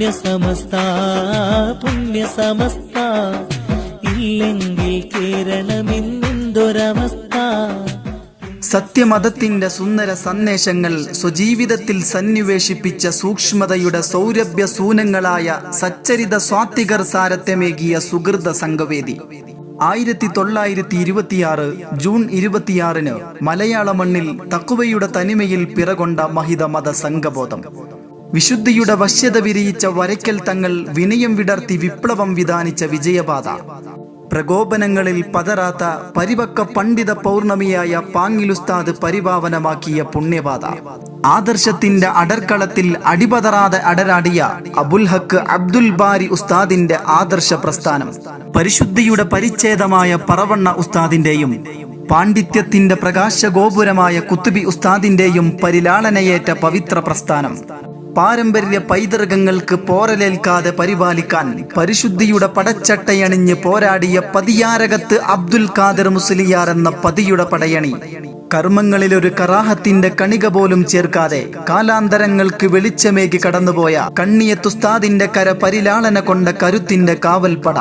പുണ്യസമസ്ത പുണ്യസമസ്ത. ഇല്ലെങ്കിൽ കേരളമിന്നെന്തൊരവസ്ഥ? സത്യമതത്തിന്റെ സുന്ദര സന്ദേശങ്ങൾ സ്വജീവിതത്തിൽ സന്നിവേശിപ്പിച്ച സൂക്ഷ്മതയുടെ സൗരഭ്യ സൂനങ്ങളായ സച്ചരിത സ്വാത്വികർ സാരത്യമേകിയ സുഹൃത സംഘവേദി. ആയിരത്തി തൊള്ളായിരത്തി ഇരുപത്തിയാറ് ജൂൺ ഇരുപത്തിയാറിന് മലയാള മണ്ണിൽ തക്കുവയുടെ തനിമയിൽ പിറകൊണ്ട മഹിത മത സംഘബോധം. വിശുദ്ധിയുടെ വശ്യത വിരിയിച്ച വരയ്ക്കൽ തങ്ങൾ വിനയം വിടർത്തി വിപ്ലവം വിധാനിച്ച വിജയപാത. പ്രകോപനങ്ങളിൽ പതറാത്ത പരിപക്ക പണ്ഡിത പൗർണമിയായ പാങ്ങിലുസ്താദ് പരിപാവനമാക്കിയ പുണ്യപാത. ആദർശത്തിന്റെ അടർക്കളത്തിൽ അടിപതറാതെ അടരാടിയ അബുൽ ഹക്ക് അബ്ദുൽ ബാരി ഉസ്താദിന്റെ ആദർശ പ്രസ്ഥാനം. പരിശുദ്ധിയുടെ പരിച്ഛേദമായ പറവണ്ണ ഉസ്താദിന്റെയും പാണ്ഡിത്യത്തിന്റെ പ്രകാശഗോപുരമായ കുത്തുബി ഉസ്താദിന്റെയും പരിലാളനയേറ്റ പവിത്ര പ്രസ്ഥാനം. പാരമ്പര്യ പൈതൃകങ്ങൾക്ക് പോരലേൽക്കാതെ പരിപാലിക്കാൻ പരിശുദ്ധിയുടെ പടച്ചട്ടയണിഞ്ഞ് പോരാടിയ പതിയാരകത്ത് അബ്ദുൽ ഖാദർ മുസ്ലിയാർ എന്ന പതിയുടെ പടയണി. കർമ്മങ്ങളിൽ ഒരു കറാഹത്തിന്റെ കണിക പോലും ചേർക്കാതെ കാലാന്തരങ്ങൾക്ക് വെളിച്ചമേകി കടന്നുപോയ കണ്ണിയത്തുസ്താദിന്റെ കര പരിലാളന കൊണ്ട കരുത്തിന്റെ കാവൽപ്പട.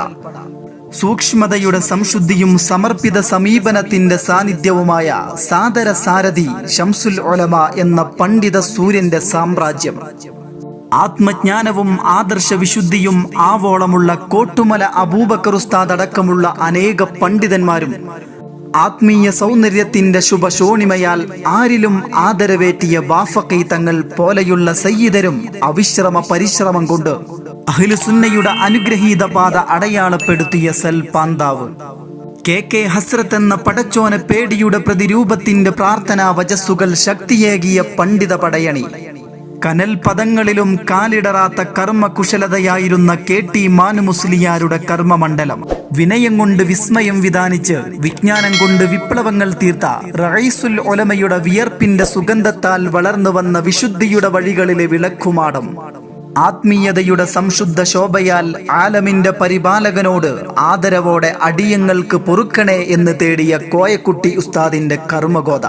സൂക്ഷ്മതയുടെ സംശുദ്ധിയും സമർപ്പിത സമീപനത്തിന്റെ സാന്നിധ്യവുമായ സാദര സാരഥി ഷംസുൽ ഒലമ എന്ന പണ്ഡിത സൂര്യന്റെ സാമ്രാജ്യം. ആത്മജ്ഞാനവും ആദർശ വിശുദ്ധിയും ആവോളമുള്ള കോട്ടുമല അടക്കമുള്ള അനേക പണ്ഡിതന്മാരും ആത്മീയ സൗന്ദര്യത്തിന്റെ ശുഭശോണിമയാൽ ആരിലും ആദരവേറ്റിയ ബാഫക്കൈ തങ്ങൾ പോലെയുള്ള സയ്യിദരും അവിശ്രമ പരിശ്രമം കൊണ്ട് അഖിലുസുന്നയുടെ അനുഗ്രഹീത പാത അടയാളപ്പെടുത്തിയ സൽ പാന്താവ്. കെ കെ ഹസ്രത്ത് എന്ന പടച്ചോന പേടിയുടെ പ്രതിരൂപത്തിന്റെ പ്രാർത്ഥനാ വജസ്സുകൾ ശക്തിയേകിയ പണ്ഡിത പടയണി. കനൽ പദങ്ങളിലും കാലിടറാത്ത കർമ്മകുശലതയായിരുന്ന കെ ടി മാനു മുസ്ലിയാരുടെ കർമ്മമണ്ഡലം. വിനയം കൊണ്ട് വിസ്മയം വിധാനിച്ച് വിജ്ഞാനം കൊണ്ട് വിപ്ലവങ്ങൾ തീർത്ത റൈസുൽ ഒലമയുടെ വിയർപ്പിന്റെ സുഗന്ധത്താൽ വളർന്നു വന്ന വിശുദ്ധിയുടെ വഴികളിലെ വിളക്കുമാടം. ആത്മീയതയുടെ സംശുദ്ധ ശോഭയാൽ ആലമിന്റെ പരിപാലകനോട് ആദരവോടെ അടിയങ്ങൾക്ക് പൊറുക്കണേ എന്ന് തേടിയ കോയക്കുട്ടി ഉസ്താദിന്റെ കർമ്മഗോത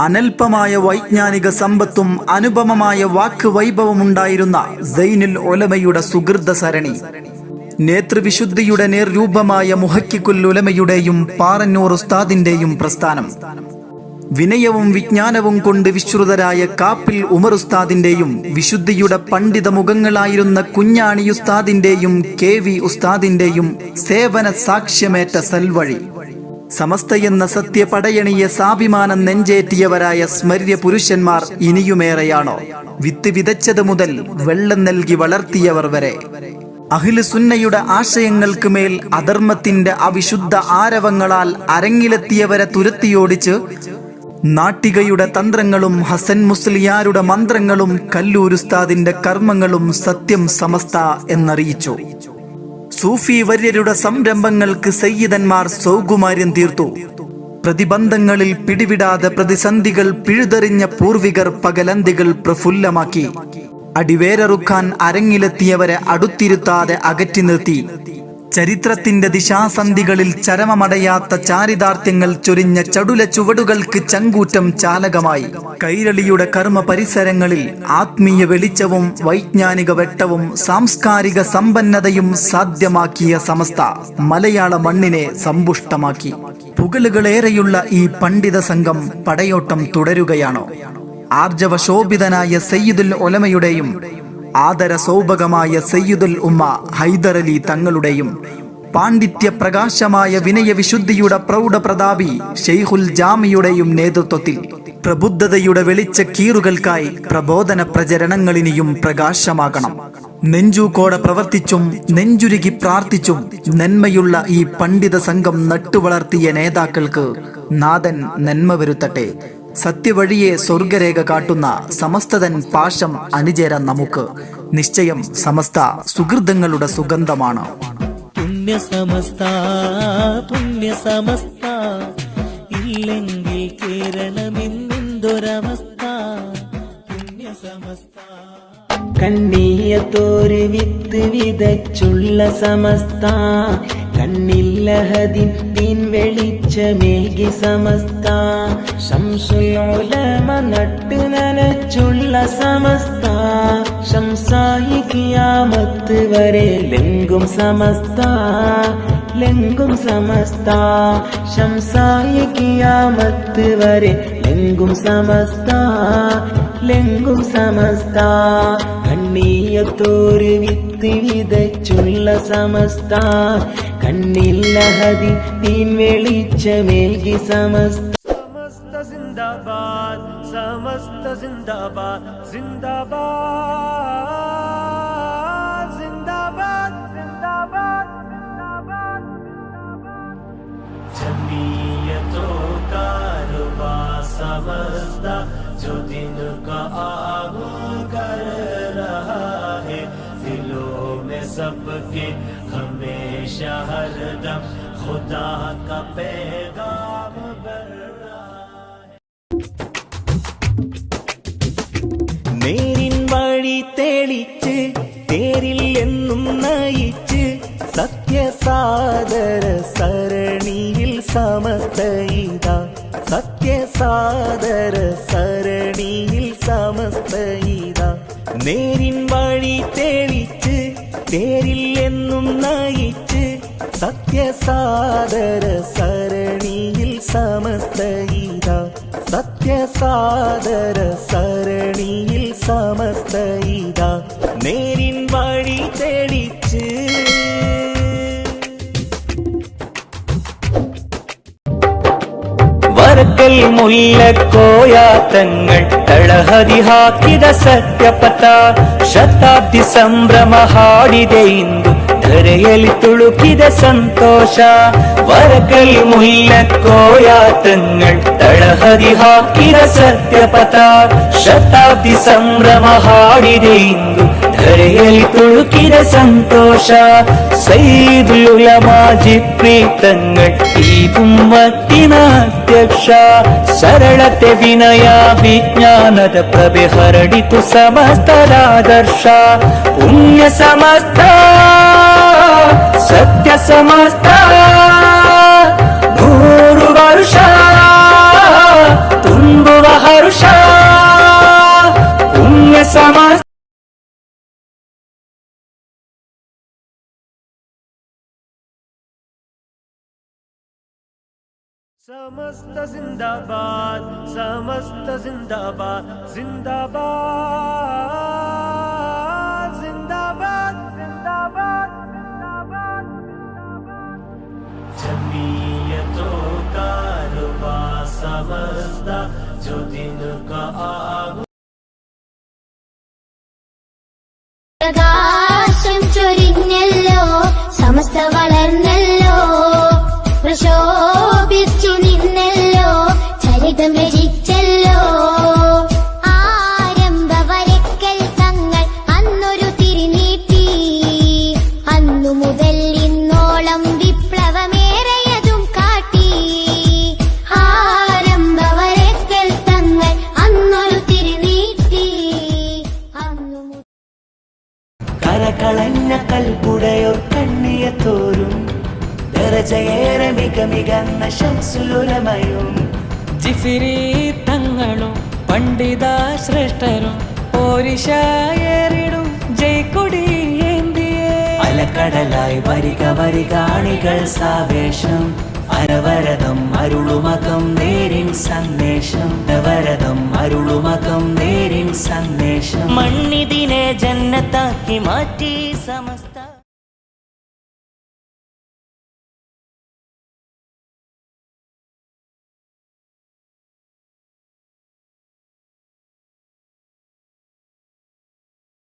അനൽപമായ വൈജ്ഞാനിക സമ്പത്തും അനുപമമായ വാക്ക് വൈഭവം ഉണ്ടായിരുന്ന സൈനുൽ ഒലമയുടെ സുഹൃത സരണി. നേതൃവിശുദ്ധിയുടെ നേർരൂപമായ മുഹക്കിക്കുൽ ഉലമയുടെയും പാറന്നൂർ ഉസ്താദിന്റെയും പ്രസ്ഥാനം. വിനയവും വിജ്ഞാനവും കൊണ്ട് വിശ്രുതരായ കാപ്പിൽ ഉമർ ഉസ്താദിന്റെയും വിശുദ്ധിയുടെ പണ്ഡിത മുഖങ്ങളായിരുന്ന കുഞ്ഞാണി ഉസ്താദിന്റെയും കെ വി ഉസ്താദിന്റെയും സേവന സാക്ഷ്യമേറ്റ സൽവഴി. സമസ്തയെന്ന സത്യപടയണിയെ സാഭിമാനം നെഞ്ചേറ്റിയവരായ സ്മര്യ പുരുഷന്മാർ ഇനിയുമേറെയാണോ? വിത്ത് വിതച്ചത് മുതൽ വെള്ളം നൽകി വളർത്തിയവർ വരെ. അഖിൽ സുന്നയുടെ ആശയങ്ങൾക്ക് മേൽ അധർമ്മത്തിന്റെ അവിശുദ്ധ ആരവങ്ങളാൽ അരങ്ങിലെത്തിയവരെ തുരത്തിയോടിച്ച് നാട്ടികയുടെ തന്ത്രങ്ങളും ഹസൻ മുസ്ലിയാരുടെ മന്ത്രങ്ങളും കല്ലൂരുസ്താദിന്റെ കർമ്മങ്ങളും സത്യം സമസ്ത എന്നറിയിച്ചു. സൂഫി വര്യരുടെ സംരംഭങ്ങൾക്ക് സയ്യിദന്മാർ സൗകുമാര്യം തീർത്തു. പ്രതിബന്ധങ്ങളിൽ പിടിവിടാതെ പ്രതിസന്ധികൾ പിഴുതെറിഞ്ഞ പൂർവികർ പകലന്തികൾ പ്രഫുല്ലമാക്കി. അടിവേരറുക്കാൻ അരങ്ങിലെത്തിയവരെ അടുത്തിരുത്താതെ അകറ്റി നിർത്തി. ചരിത്രത്തിന്റെ ദിശാസന്ധികളിൽ ചരമമടയാത്ത ചാരിതാർത്ഥ്യങ്ങൾ ചൊരിഞ്ഞ ചടുല ചുവടുകൾക്ക് ചങ്കൂറ്റം ചാലകമായി. കൈരളിയുടെ കർമ്മ പരിസരങ്ങളിൽ ആത്മീയ വെളിച്ചവും വൈജ്ഞാനിക വെട്ടവും സാംസ്കാരിക സമ്പന്നതയും സാധ്യമാക്കിയ സമസ്ത മലയാള മണ്ണിനെ സമ്പുഷ്ടമാക്കി. പുകലുകളേറെയുള്ള ഈ പണ്ഡിത സംഘം പടയോട്ടം തുടരുകയാണോ? ആർജവശോഭിതനായ സയ്യിദുൽ ഒലമയുടെയും ആദര സൗഭകമായ സയ്യിദുൽ ഉമ്മ ഹൈദരലി തങ്ങളുടെയും പാണ്ഡിത്യ പ്രകാശമായ വിനയവിശുദ്ധിയുടെ പ്രൗഢപ്രതാപി ഷെയ്ഖുൽ ജാമിയുടെയും നേതൃത്വത്തിൽ പ്രബുദ്ധതയുടെ വെളിച്ച കീറുകൾക്കായി പ്രബോധന പ്രചരണങ്ങളിനിയും പ്രകാശമാകണം. നെഞ്ചൂക്കോടെ പ്രവർത്തിച്ചും നെഞ്ചുരുകി പ്രാർത്ഥിച്ചും നന്മയുള്ള ഈ പണ്ഡിത സംഘം നട്ടുവളർത്തിയ നേതാക്കൾക്ക് നാഥൻ നന്മ വരുത്തട്ടെ. സത്യവഴിയെ സ്വർഗരേഖ കാട്ടുന്ന സമസ്തതൻ പാശം അണിചേരാൻ നമുക്ക്. നിശ്ചയം സമസ്ത സുഹൃതങ്ങളുടെ സുഗന്ധമാണ്. ഇല്ലെങ്കിൽ കണ്ണീയത്തോര് വിത്ത് വിതച്ചുള്ള സമസ്ത കണ്ണില്ലഹതിൻ വെളിച്ചമേകി സമസ്ത ശംസുലോലമ നട്ട് നനച്ചുള്ള സമസ്ത. ഷംസായി കിയാമത്ത് വരെ ലെങ്കും സമസ്ത. ലെങ്കും സമസ്ത. ഷംസായി കിയാമത്ത് വരെ ലെങ്കും സമസ്ത. ലെങ്കും സമസ്ത. കണ്ണീയത്തോര് വിത്ത് വിതച്ചുള്ള സമസ്ത. കണ്ണില്ലഹതി തീൻ വെളിച്ചമേകി സമസ്ത. जिंदाबाद जिंदाबाद जिंदाबाद जिंदाबाद जिंदाबाद जमीयतों का रुबा समझता जो दिन का आग कर रहा है दिलों में सबके हमेशा हरदम खुदा का पैगाम बढ़ വഴി തെളിച്ച് തേരിൽ എന്നും നയിച്ച് സത്യസാദര സരണിയിൽ സമസ്തയിത സത്യസാദര സരണിയിൽ സമസ്തയിത നേരിൻ വഴി തെളിച്ച് തേരിൽ എന്നും നയിച്ച് സത്യസാദര സരണിയിൽ സമസ്തയിത സത്യസാദര സരണിയിൽ സമസ്തയിത നേരിൻ വഴി തെളിച്ച് വരക്കൽ മുല്ലക്കോയാത്തങ്ങൾ തളഹതി ಹಾಕಿದ ಸತ್ಯಪಥ ಶತಾಬ್ದಿ ಸಂಭ್ರಮ ಹಾಡಿದೆ ಇಂದು ಧರೆಯಲ್ಲಿ ತುಳುಕಿದ ಸಂತೋಷ വരക്കൽ മുല്ലക്കോയാ തങ്ങൾ തളഹതി ഹാക്കിര സത്യപഥ ಶತಾಬ್ದಿ ಸಂಭ್ರಮ ಹಾಡಿದೆ ಇಂದು ಧರೆಯಲ್ಲಿ ತುಳುಕಿದ ಸಂತೋಷ. ಸೈದುಲಮಾ ಜಿಪ್ರಿ ತಂಗಟ್ಟಿ ಮತ್ತಿನ ಅಧ್ಯಕ್ಷ. ಸರಳತೆ ವಿನಯ ವಿಜ್ಞಾನದ ಪ್ರಭೆ ಹರಡಿತು ಸಮಸ್ತದ ಆದರ್ಶ ಪುಣ್ಯ ಸಮಸ್ತ, ಸತ್ಯ ಸಮಸ್ತ. ನೂರು ವರ್ಷ ತುಂಬುವ ಹರ್ಷ ಪುಣ್ಯ ಸಮಸ್ತ समस्त जिंदाबाद समस्त जिंदाबाद जिंदाबाद समझता जो दिन का आग പണ്ഡിത ശ്രേഷ്ഠരും പോരിശായേറിടും ജയ്ക്കൊടി അലക്കടലായി വരിക വരികാണികൾ സാവേശം. അനവരതം അരുളുമകം നേരിൻ സന്ദേശം. നവരതം അരുളുമകം നേരിൻ സന്ദേശം. മണ്ണിതിനെ ജന്നത്താക്കി മാറ്റി സമസ്ത